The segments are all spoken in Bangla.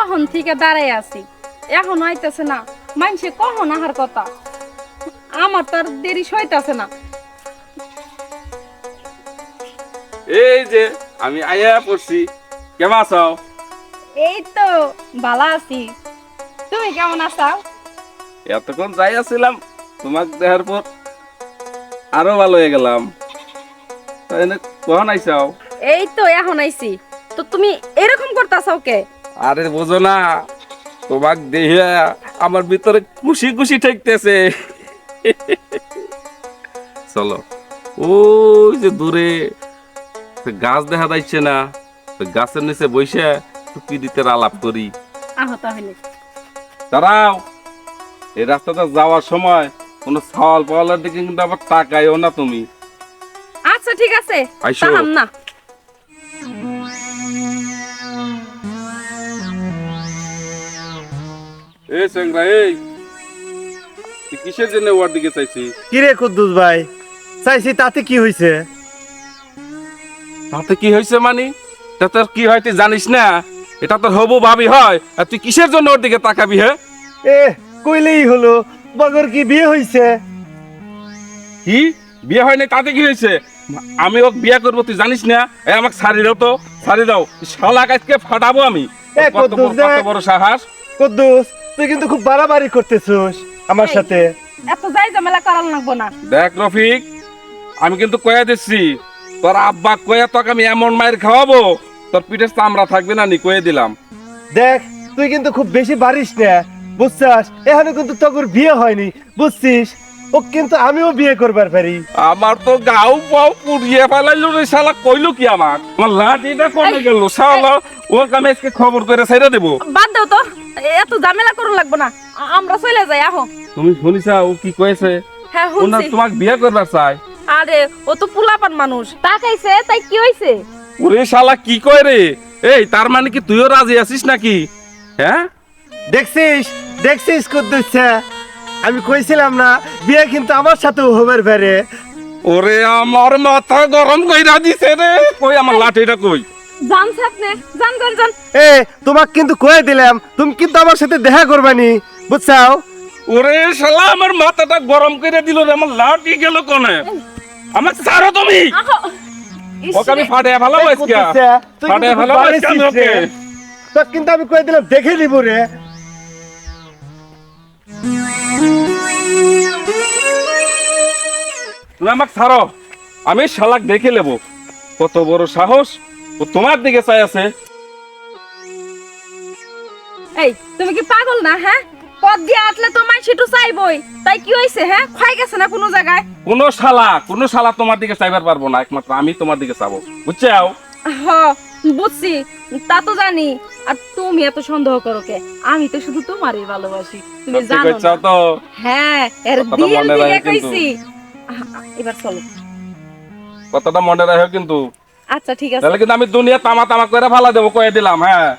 কখন থেকে দাঁড়াই আছি? এখন হইতেছে না। মানসে কখন আহার কথা? আমার তো আর দেরি সইতাছে না। এই যে আমি আয়া পড়ছি। কেমন আছো? এই তো ভালো আছি। তুমি কেমন আছো? এতক্ষণ যাই আছিলাম তোমাক দেখার পর আরও ভালো হয়ে গেলাম। তাই না কখন আইসাও? এই তো এখন আইছি। তো তুমি এরকম করতাছো কে? আরে বোঝো না তোমাক দেখে আমার ভিতরে খুশি খুশি ঠেকতেছে। চলো ওই যে দূরে গাছ দেখা যাচ্ছে না গাছের নিচে বসে টুকি দিতে আলাপ করি। দাঁড়াও এই রাস্তাটা যাওয়ার সময় কোনো ছাওয়াল পাওয়ালার দিকে কিন্তু আবার তাকাইও না তুমি। আচ্ছা ঠিক আছে। আইসো। না। এই চেংরা এই। তুই কিসের জন্য ওয়ার দিকে চাইছি কিরে কুদ্দুস ভাই? চাইছি তাতে কি হয়েছে তাতে কি হয়েছে মানি? তা তোর কি হয় তুই জানিস না? এটা তোর হবু ভাবি হয়। আর তুই কিসের জন্য ওর দিকে তাকাবি এ কইলেই হলো বগর কি বিয়ে হয়েছে কি? বিয়ে হয়নি তাতে কি হয়েছে আমি ওকে বিয়ে করব তুই জানিস না? এ আমাকে ছাড়ি দাও তো ছাড়ি দাও। শালা কাজকে ফাটাবো আমি। এ, কত বড়- কদ্দুস দেখ। বড় সাহস। কুদ্দুস তুই কিন্তু খুব বাড়াবাড়ি করতেছিস আমার। সাথে। এত যাই ঝামেলা করার লাগবো না। দেখ রফিক আমি কিন্তু কয়া দিচ্ছি তোর আব্বা কয়া তোকে আমি এমন মায়ের খাওয়াবো তোর পিঠের চামড়া থাকবে না নি কয়ে দিলাম। দেখ তুই কিন্তু খুব বেশি বাড়িস না বুঝছাস? এখানে কিন্তু তোর বিয়ে হয়নি বুঝছিস? ও কিন্তু আমিও বিয়ে করবার পারি। আমার তো গাও পাও পুড়িয়ে ফেলাইলো রে শালা কইলো কি আমার? আমার লাঠিটা কোনে এই, গেল শালা আমি আজকে খবর করে ছেড়ে দেবো। বাদ দাও তো। এত ঝামেলা করুন লাগবো না। আমরা চলে যাই আহো। তুমি শুনিছা ও কি কয়েছে হ্যাঁ শুনছি। তোমাকে বিয়ে করবার চাই আরে ও তো পুলাপান মানুষ। তাকাইছে তাই কি হইছে? ওরে শালা কি কয় রে? এই তার মানে কি তুইও রাজি আছিস নাকি? হ্যাঁ? দেখছিস দেখছিস কুদ্দুস। আমি কইছিলাম না বিয়ে কিন্তু আমার সাথে হবার পারে ওরে আমার মাথা গরম কইরা দিছে রে। কই আমার লাঠিটা কই? জান সাপনে জান জান জান। এ তোমাকে কিন্তু কয়ে দিলাম তুমি কিন্তু আমার সাথে দেখা করবানি বুঝছাও? ওরে শালা আমার মাথাটা গরম করে দিল রে আমার লাঠি গেল কোনে? আমার ছাড়ো তুমি। ওকে আমি ফাটে ভালো হইছে ফাটে ভালো হইছে ওকে। তোকে কিন্তু আমি কয়ে দিলাম দেখে নিব রে। তুমি আমাকে ছাড়ো। আমি শালাক দেখে নেব। কত বড় সাহস। ও তোমার দিকে চাই আছে। এই তুমি কি পাগল না হ্যাঁ? পথ দিয়ে আটলে তো মাই সেটু চাইবই। তাই কি হইছে হ্যাঁ? খাই গেছে না কোনো জায়গায়? কোন শালা কোন শালা তোমার দিকে চাইবার পারব না একমাত্র আমি তোমার দিকে চাবো। বুঝছাও? হ বুঝছি তা তো জানি। আর তুমি এত সন্দেহ করো কে? আমি তো শুধু তোমারই ভালোবাসি তুমি জানো। তো? হ্যাঁ এর দিল কিন্তু। কইছি। এবার চলো। কথাটা মনে রাখো কিন্তু। আচ্ছা ঠিক আছে। তাহলে কিন্তু আমি দুনিয়া তামা তামা করে ফালা দেবো কয়ে দিলাম হ্যাঁ।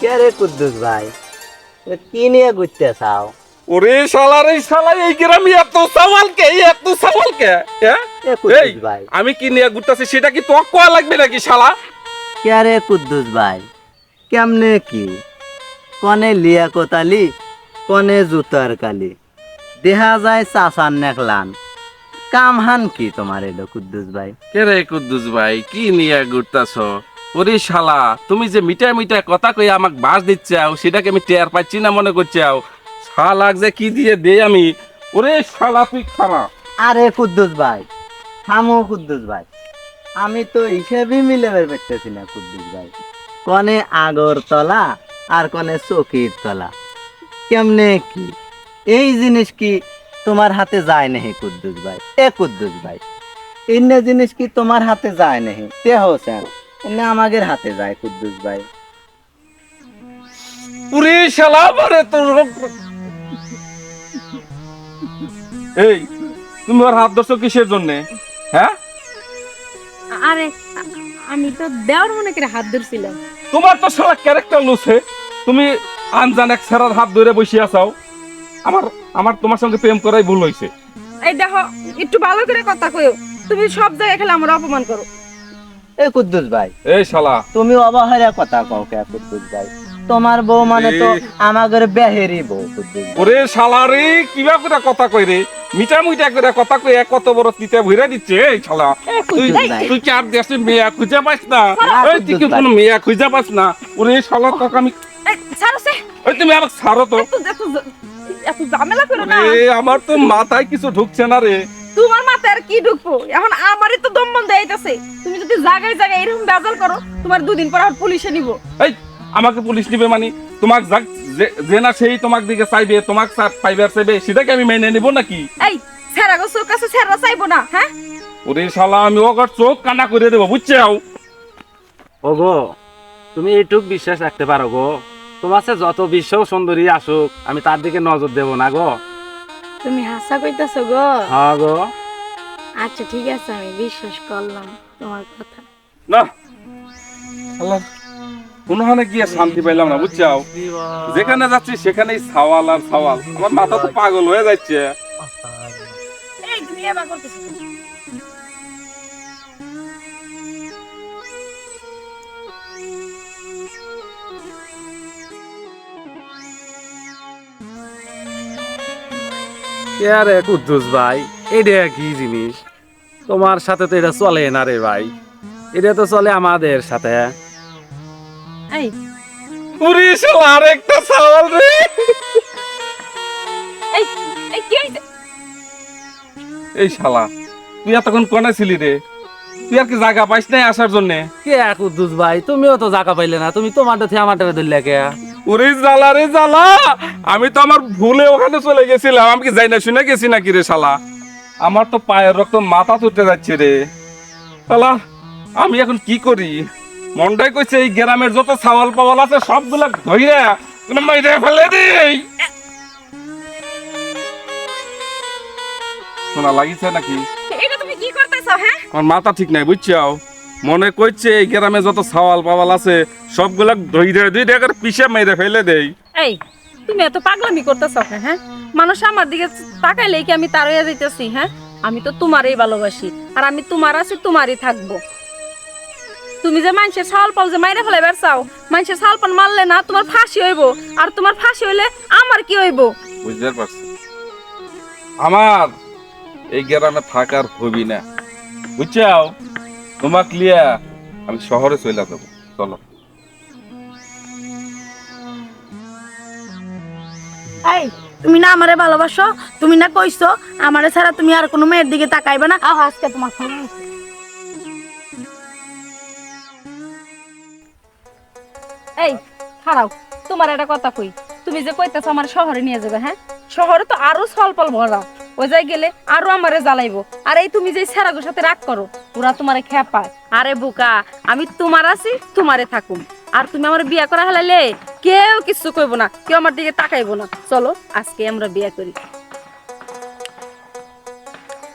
কি রে কুদ্দুস ভাই? এ কি নিয়ে ঘুরতে চাও? ওরে শালা রে শালা এই গ্রামে এত সওয়াল কে? এত সওয়াল কে? হ্যাঁ? এ কুদ্দুস এই ভাই। আমি কি নিয়ে ঘুরতেছি সেটা কি তোর কোয়া লাগবে নাকি শালা? কে রে কুদ্দুস ভাই? কেমনে কি? কনে লিয়া কোতালি কনে জুতার কালি। দেহা যায় চাচার নেকলান। কাম হান কি তোমার এলো কুদ্দুস ভাই? কে রে কুদ্দুস ভাই কি নিয়ে ঘুরতাছ? ওরে শালা তুমি যে মিটা মিটা কথা কই আমাক বাস দিচ্ছাও সেটাকে আমি টের পাচ্ছি না মনে করছাও। শালাক যে কি দিয়ে দে আমি? ওরে শালা তুই খানা। আরে কুদ্দুস ভাই থামো কুদ্দুস ভাই। আমি তো হিসেবেই মিলে বের পেতেছি না কুদ্দুস ভাই। কনে আগর তলা আর কনে চকির তলা। কেমনে কি? এই জিনিস কি তোমার হাতে যায় নাহি কুদ্দুস ভাই? এ কুদ্দুস ভাই এনে জিনিস কি তোমার হাতে যায় নাহি? তে হোসেন এনে আমাদের হাতে যায় কুদ্দুস ভাই। ওরে শালা মারে তোর এই তোমার হাত ধরছো কিসের জন্য? হ্যাঁ? আরে আমি তো দেওয়ার মনে করে হাত ধরছিলাম। তোমার তো সারা ক্যারেক্টার লুছে তুমি আনজান এক সারার হাত ধরে বসে আছাও। আমার আমার তোমার সঙ্গে প্রেম করাই ভুল হয়েছে এই দেখো একটু ভালো করে কথা কইও। তুমি সব জায়গায় খেলে আমার অপমান করো। এ কুদ্দুস ভাই এই শালা। তুমি অবহেলা কথা কও কে কুদ্দুস ভাই? তোমার বউ মানে তো এ- আমাদের বেহেরি বউ ওরে শালা রে কিবা করে কথা কই রে? মিটা মুইটা করে কথা কই কত বড় তিতে ভইরা দিচ্ছে এই শালা। তুই তুই চার দেশে মেয়া খুঁজে পাস না। এই তুই কি কোনো মেয়া খুঁজে পাস না? ওরে শালা তোকে আমি এই ছাড়ো সে। ওই তুমি আমাকে ছাড়ো তো। এত ঝামেলা করো না। ওরে আমার তো মাথায় কিছু ঢুকছে না রে। তোমার মাথায় আর কি ঢুকবো? এখন আমারই তো দম বন্ধ হইতাছে তুমি যদি জায়গায় জায়গায় এরকম বেজাল করো তোমার দুদিন পর আর পুলিশে নিব। এই আমাকে পুলিশ নিবে মানে? তোমাক যাক যে- না সেই তোমাক দিকে চাইবে তোমাক পাইবে আর চাইবে সেটাকে আমি মেনে নিব নাকি? এই ছেড়া গো চোখ কাছে ছেড়া চাইব না হ্যাঁ ওরে শালা আমি ওগর চোখ কানা করে দেবো বুঝছ? ওগো তুমি এইটুক বিশ্বাস রাখতে পারো গো। তোমার সে যত বিশ্ব সুন্দরী আসুক আমি তার দিকে নজর দেব না গো। তুমি হাসা কইতাছো গো? হ্যাঁ গো। আচ্ছা ঠিক আছে আমি বিশ্বাস করলাম তোমার কথা। না। শালা কোনখানে গিয়ে শান্তি পাইলাম না বুঝছ যেখানে যাচ্ছি সেখানেই সাওয়াল আর সাওয়াল। আমার মাথা তো পাগল হয়ে যাচ্ছে। আরে কুদ্দুস ভাই এটা কি জিনিস? তোমার সাথে তো এটা চলে না রে ভাই। এটা তো চলে আমাদের সাথে। এই। ওরে শালা আরেকটা সাওয়াল রে। এই এই কি হইছে? এই শালা তুই এতক্ষণ কোনে ছিলি রে? তুই আর কি জায়গা পাইস নাই আসার জন্যে? কে কুদ্দুস ভাই তুমিও তো জায়গা পাইলে না তুমি তোমারটা থেকে আমারটা ধরলে কে? ওরে জ্বালা রে জ্বালা আমি তো আমার ভুলে ওখানে চলে গেছিলাম আমি কি যাই না শুনে গেছি নাকি রে শালা? আমার তো পায়ের রক্ত মাথা তুলতে যাচ্ছে রে। শালা আমি এখন কি করি? মনটাই কইছে এই গ্রামের যত ছাওয়াল পাওয়াল আছে সবগুলা ধইরা মানে মাইরে ফেলে দিই শোনা লাগিছে নাকি? এটা তুমি কি করতেছো হ্যাঁ? আমার মাথা ঠিক নাই বুঝছ? মনে কইছে এই গ্রামে যত ছাওয়াল পাওয়াল আছে সবগুলা ধইরে দুই টাকার পিছে মেরে ফেলে দেই। এই তুমি এত পাগলামি করতেছো হ্যাঁ? মানুষ আমার দিকে তাকাইলে কি আমি তার হয়ে যাইতেছি হ্যাঁ? আমি তো তোমারই ভালোবাসি আর আমি তোমার আছি তোমারই থাকব। তুমি যে মানুষের ছাল পাল যে মাইরে ফেলে বেরসাও মানুষের ছাল পান মারলে না তোমার ফাঁসি হইব আর তোমার ফাঁসি হইলে আমার কি হইব? বুঝতে পারছি। আমার এই গ্রামে থাকার হবি না। বুঝছাও? তোমাক লিয়া আমি শহরে চলে যাব। চলো। এই তুমি না আমারে ভালোবাসো তুমি না কইছো আমারে ছাড়া তুমি আর কোনো মেয়ের দিকে তাকাইবে না। আহ আজকে তোমার এই খারাও তোমার একটা কথা কই, তুমি যে কইতেছো আমার শহরে নিয়ে যাবে হ্যাঁ? শহরে তো আরও সলপল ভরা, ওই জায়গায় গেলে আরও আমারে জ্বালাইবো। আর এই তুমি যে ছেড়াগোর সাথে রাগ করো, ওরা তোমারে খেপায়। আরে বুকা, আমি তোমার আছি, তোমারে থাকুম। আর তুমি আমার বিয়া করা হেলাইলে কেউ কিছু কইব না, কেউ আমার দিকে তাকাইবো না। চলো, আজকে আমরা বিয়া করি।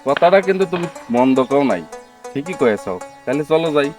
কথাটা কিন্তু তুমি মন্দ কেউ নাই, ঠিকই কয়েছ। তাহলে চলো যাই।